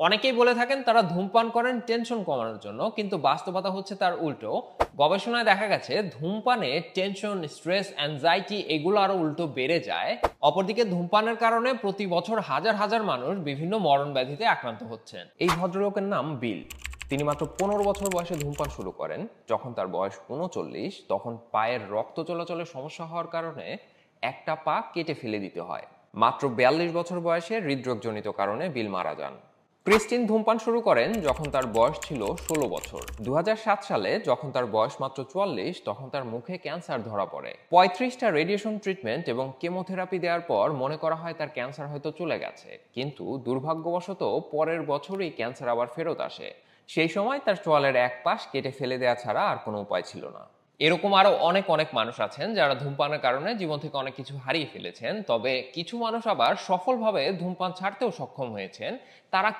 অনেকেই বলে থাকেন তারা ধূমপান করেন টেনশন কমানোর জন্য, কিন্তু বাস্তবতা হচ্ছে তার উল্টো। গবেষণায় দেখা গেছে, ধূমপানে টেনশন, স্ট্রেস, অ্যাংজাইটি এগুলো আরও উল্টো বেড়ে যায়। অপরদিকে ধূমপানের কারণে প্রতি বছর হাজার হাজার মানুষ বিভিন্ন মরণ ব্যাধিতে আক্রান্ত হচ্ছেন। এই ভদ্রলোকের নাম বিল। তিনি মাত্র পনেরো বছর বয়সে ধূমপান শুরু করেন। যখন তার বয়স উনচল্লিশ, তখন পায়ের রক্ত চলাচলের সমস্যা হওয়ার কারণে একটা পা কেটে ফেলে দিতে হয়। মাত্র বিয়াল্লিশ বছর বয়সে হৃদরোগজনিত কারণে বিল মারা যান। ক্রিস্টিন ধূমপান শুরু করেন যখন তার বয়স ছিল ষোলো বছর। দু সালে যখন তার বয়স মাত্র চুয়াল্লিশ, তখন তার মুখে ক্যান্সার ধরা পড়ে। পঁয়ত্রিশটা রেডিয়েশন ট্রিটমেন্ট এবং কেমোথেরাপি দেওয়ার পর মনে করা হয় তার ক্যান্সার হয়তো চলে গেছে। কিন্তু দুর্ভাগ্যবশত পরের বছরই ক্যান্সার আবার ফেরত আসে। সেই সময় তার চোয়ালের এক পাশ কেটে ফেলে দেওয়া ছাড়া আর কোনো উপায় ছিল না। এরকম আরও অনেক অনেক মানুষ আছেন যারা ধূমপানের কারণে জীবন থেকে অনেক কিছু হারিয়ে ফেলেছেন। তবে কিছু মানুষ আবার সফলভাবে ধূমপান ছাড়তেও সক্ষম হয়েছেন। তারা